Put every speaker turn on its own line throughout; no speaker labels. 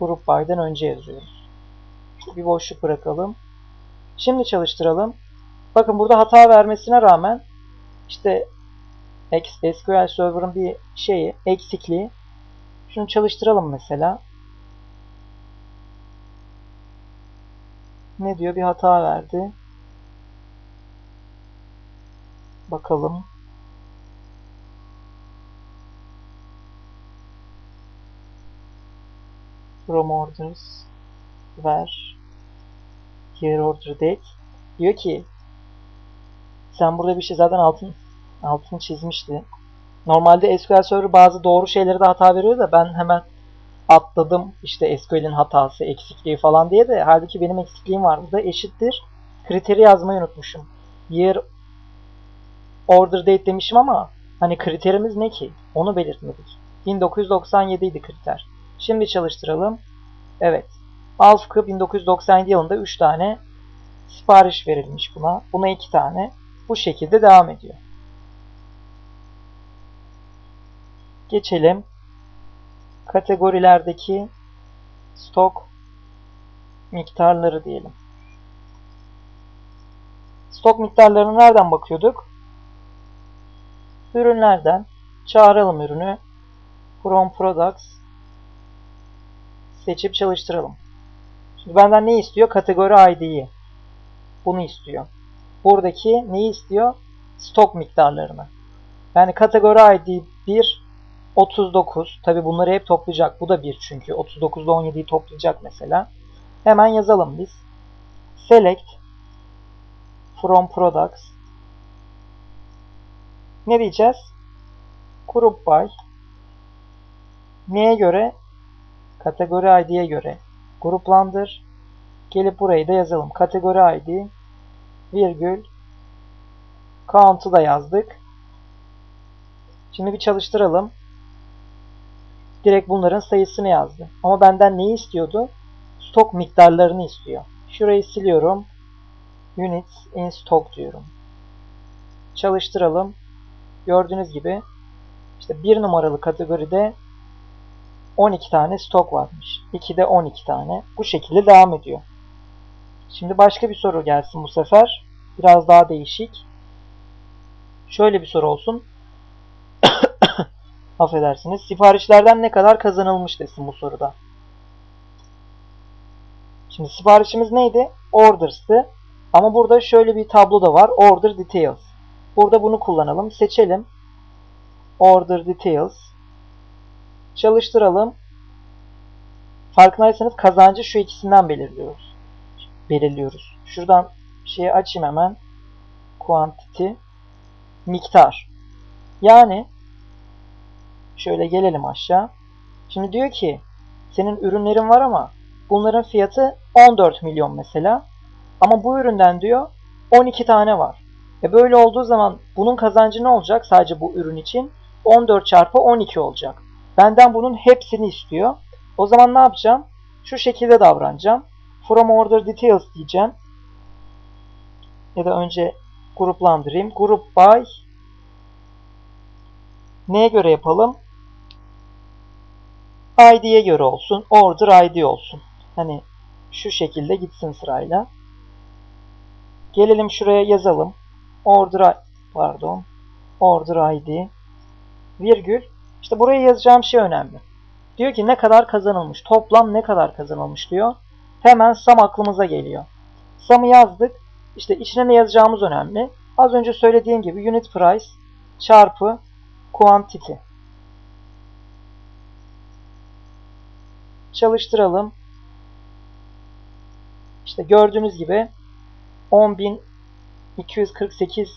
Group by'den önce yazıyoruz. Bir boşluk bırakalım. Şimdi çalıştıralım. Bakın burada hata vermesine rağmen işte SQL Server'ın bir şeyi, eksikliği. Şunu çalıştıralım mesela. Ne diyor? Bir hata verdi. Bakalım. From orders ver here order date diyor ki sen burada bir şey zaten altın altını çizmişti. Normalde SQL Server bazı doğru şeyleri de hata veriyor da ben hemen atladım işte SQL'in hatası, eksikliği falan diye de halbuki benim eksikliğim var burada eşittir. Kriteri yazmayı unutmuşum. Year order date demişim ama hani kriterimiz ne ki? Onu belirtmedik. 1997 idi kriter. Şimdi çalıştıralım. Evet. Alfkı 1997 yılında 3 tane sipariş verilmiş buna. Buna 2 tane. Bu şekilde devam ediyor. Geçelim. Kategorilerdeki stok miktarları diyelim. Stok miktarlarını nereden bakıyorduk? Ürünlerden çağıralım ürünü. From Products seçip çalıştıralım. Şimdi benden ne istiyor? Kategori ID'yi. Bunu istiyor. Buradaki neyi istiyor? Stok miktarlarını. Yani kategori ID 1 39. Tabi bunları hep toplayacak. Bu da 1 çünkü. 39 ile 17'yi toplayacak mesela. Hemen yazalım biz. Select from products ne diyeceğiz? Group by neye göre? Kategori ID'ye göre gruplandır. Gelip burayı da yazalım. Kategori ID virgül count'u da yazdık. Şimdi bir çalıştıralım. Direkt bunların sayısını yazdı. Ama benden neyi istiyordu? Stok miktarlarını istiyor. Şurayı siliyorum. Units in stock diyorum. Çalıştıralım. Gördüğünüz gibi işte bir numaralı kategoride 12 tane stok varmış. 2'de 12 tane. Bu şekilde devam ediyor. Şimdi başka bir soru gelsin bu sefer. Biraz daha değişik. Şöyle bir soru olsun. Affedersiniz. Siparişlerden ne kadar kazanılmış desin bu soruda. Şimdi siparişimiz neydi? Orders'tı. Ama burada şöyle bir tablo da var. Order Details. Burada bunu kullanalım. Seçelim. Order Details. Çalıştıralım. Farkındaysanız kazancı şu ikisinden belirliyoruz. Belirliyoruz. Şuradan şeyi açayım hemen. Quantity. Miktar. Yani şöyle gelelim aşağı. Şimdi diyor ki senin ürünlerin var ama bunların fiyatı 14 milyon mesela. Ama bu üründen diyor 12 tane var. E böyle olduğu zaman bunun kazancı ne olacak sadece bu ürün için? 14 çarpı 12 olacak. Benden bunun hepsini istiyor. O zaman ne yapacağım? Şu şekilde davranacağım. From order details diyeceğim. Ya da önce gruplandırayım. Group by neye göre yapalım? ID'ye göre olsun. Order ID olsun. Hani şu şekilde gitsin sırayla. Gelelim şuraya yazalım. Order pardon. Order ID virgül. İşte buraya yazacağım şey önemli. Diyor ki ne kadar kazanılmış. Toplam ne kadar kazanılmış diyor. Hemen sum aklımıza geliyor. Sum'ı yazdık. İşte içine ne yazacağımız önemli. Az önce söylediğim gibi unit price çarpı quantity. Çalıştıralım. İşte gördüğünüz gibi 10.248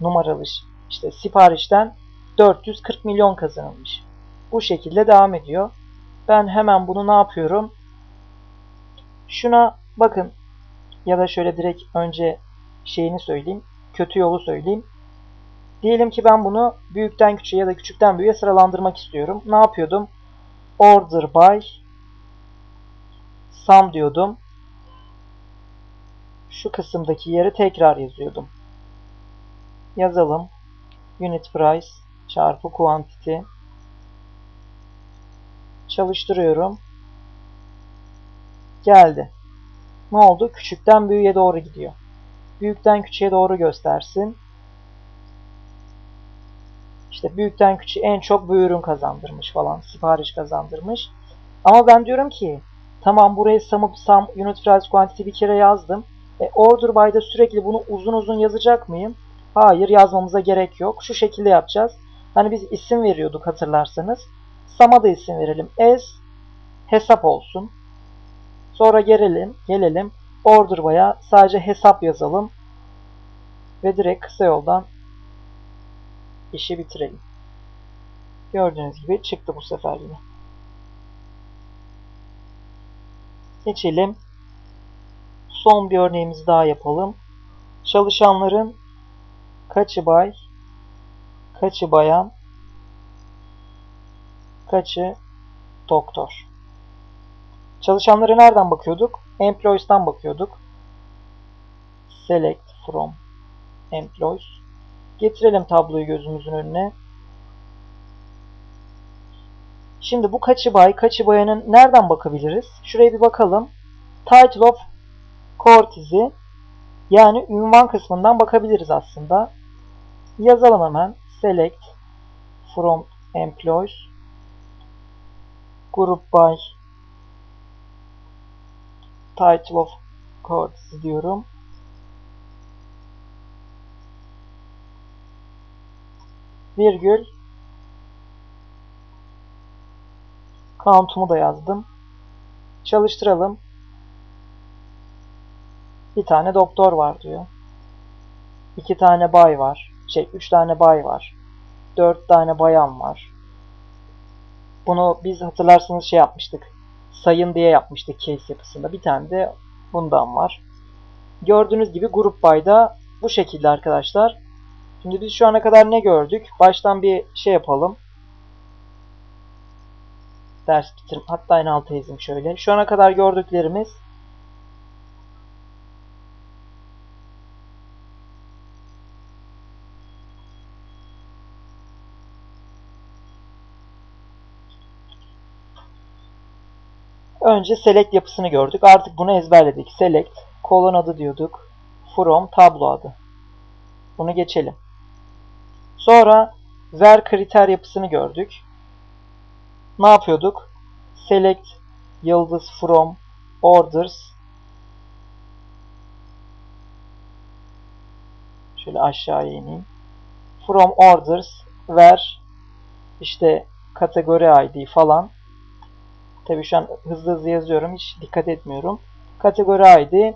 numaralı işte siparişten 440 milyon kazanılmış. Bu şekilde devam ediyor. Ben hemen bunu ne yapıyorum? Şuna bakın ya da şöyle direkt önce şeyini söyleyeyim. Kötü yolu söyleyeyim. Diyelim ki ben bunu büyükten küçüğe ya da küçükten büyüğe sıralandırmak istiyorum. Ne yapıyordum? Order by sum diyordum. Şu kısımdaki yeri tekrar yazıyordum. Yazalım. Unit price çarpı quantity çalıştırıyorum. geldi. Ne oldu? Küçükten büyüğe doğru gidiyor. Büyükten küçüğe doğru göstersin. İşte büyükten küçüğe en çok bu ürün kazandırmış falan. Sipariş kazandırmış. Ama ben diyorum ki tamam buraya sum sum unit price quantity bir kere yazdım. E, order by'da sürekli bunu uzun uzun yazacak mıyım? Hayır yazmamıza gerek yok. Şu şekilde yapacağız. Hani biz isim veriyorduk hatırlarsanız. Sum'a da isim verelim. As hesap olsun. Sonra gelelim, gelelim order by'a sadece hesap yazalım. Ve direkt kısa yoldan işi bitirelim. Gördüğünüz gibi çıktı bu sefer yine. Geçelim. Son bir örneğimizi daha yapalım. Çalışanların kaçı bay, kaçı bayan, kaçı doktor. Çalışanları nereden bakıyorduk? Employees'tan bakıyorduk. Select from employees. Getirelim tabloyu gözümüzün önüne. Şimdi bu kaçı bay, kaçı bayanın nereden bakabiliriz? Şuraya bir bakalım. Title of Courtesy yani ünvan kısmından bakabiliriz aslında. Yazalım hemen. Select from employees group by title of courtesy diyorum. Virgül count'umu da yazdım. Çalıştıralım. Bir tane doktor var diyor. İki tane bay var. Şey, üç tane bay var. Dört tane bayan var. Bunu biz hatırlarsınız şey yapmıştık. Sayın diye yapmıştık case yapısında. Bir tane de bundan var. Gördüğünüz gibi grup bayda bu şekilde arkadaşlar. Şimdi biz şu ana kadar ne gördük? Baştan bir şey yapalım. Ders bitirim. Hatta en alta yazayım şöyle. Şu ana kadar gördüklerimiz Önce select yapısını gördük. Artık bunu ezberledik. Select, kolon adı diyorduk. From, tablo adı. Bunu geçelim. Sonra ver kriter yapısını gördük. Ne yapıyorduk? Select, yıldız, from, orders. Şöyle aşağıya ineyim. From orders, ver, işte kategori ID falan. Tabii şu an hızlı hızlı yazıyorum. Hiç dikkat etmiyorum. Kategori ID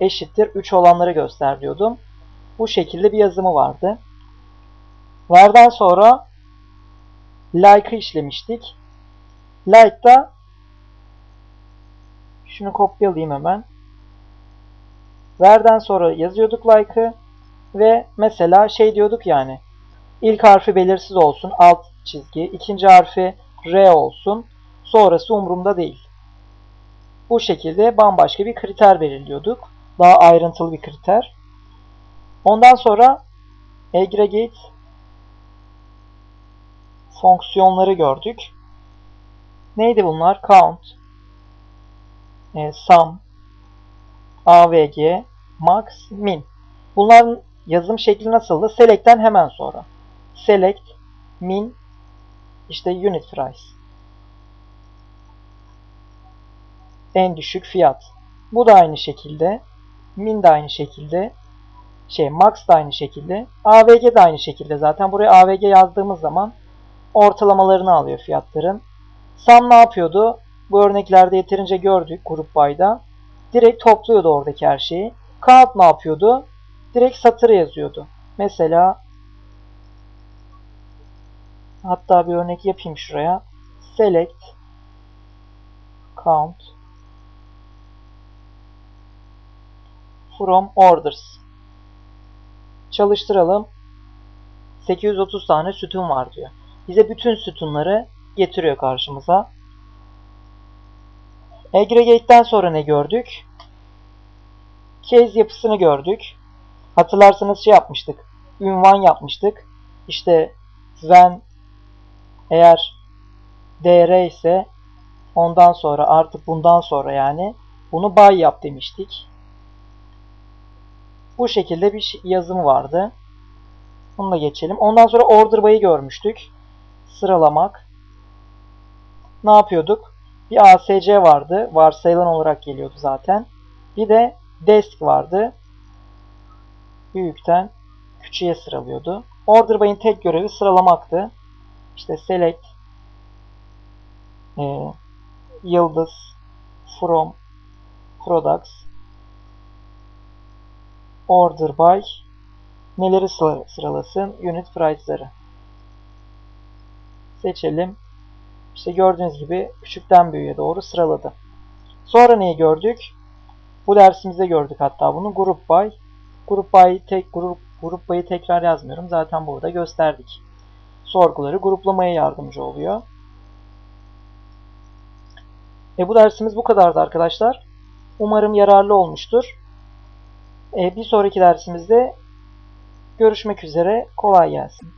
eşittir 3 olanları göster diyordum. Bu şekilde bir yazımı vardı. Vardan sonra like'ı işlemiştik. Like'da şunu kopyalayayım hemen. Verden sonra yazıyorduk like'ı ve mesela şey diyorduk yani ilk harfi belirsiz olsun alt çizgi, ikinci harfi R olsun, Sonrası umurumda değil. Bu şekilde bambaşka bir kriter belirliyorduk. Daha ayrıntılı bir kriter. Ondan sonra aggregate fonksiyonları gördük. Neydi bunlar? Count, e, sum, avg, max, min. Bunların yazım şekli nasıldı? Select'ten hemen sonra. Select, min, işte unit price. En düşük fiyat. Bu da aynı şekilde. Min de aynı şekilde. Şey max da aynı şekilde. AVG de aynı şekilde. Zaten buraya AVG yazdığımız zaman ortalamalarını alıyor fiyatların. Sam ne yapıyordu? Bu örneklerde yeterince gördük grup bayda. Direkt topluyordu oradaki her şeyi. Count ne yapıyordu? Direkt satır yazıyordu. Mesela hatta bir örnek yapayım şuraya. Select count from orders. Çalıştıralım. 830 tane sütun var diyor. Bize bütün sütunları getiriyor karşımıza. Aggregate'den sonra ne gördük? Case yapısını gördük. Hatırlarsanız şey yapmıştık. Ünvan yapmıştık. İşte when eğer dr ise ondan sonra artık bundan sonra yani Bunu buy yap demiştik. Bu şekilde bir yazım vardı. Bunu da geçelim. Ondan sonra order by'ı görmüştük. Sıralamak. Ne yapıyorduk? Bir ASC vardı. Varsayılan olarak geliyordu zaten. Bir de desk vardı. Büyükten küçüğe sıralıyordu. Order by'ın tek görevi sıralamaktı. İşte select e, yıldız from products order by neleri sıra- sıralasın? Unit price'ları. Seçelim. İşte gördüğünüz gibi küçükten büyüğe doğru sıraladı. Sonra neyi gördük? Bu dersimizde gördük hatta bunu. Group by. Group by tek grup grup by'ı tekrar yazmıyorum. Zaten burada gösterdik. Sorguları gruplamaya yardımcı oluyor. E bu dersimiz bu kadardı arkadaşlar. Umarım yararlı olmuştur. E, bir sonraki dersimizde görüşmek üzere. Kolay gelsin.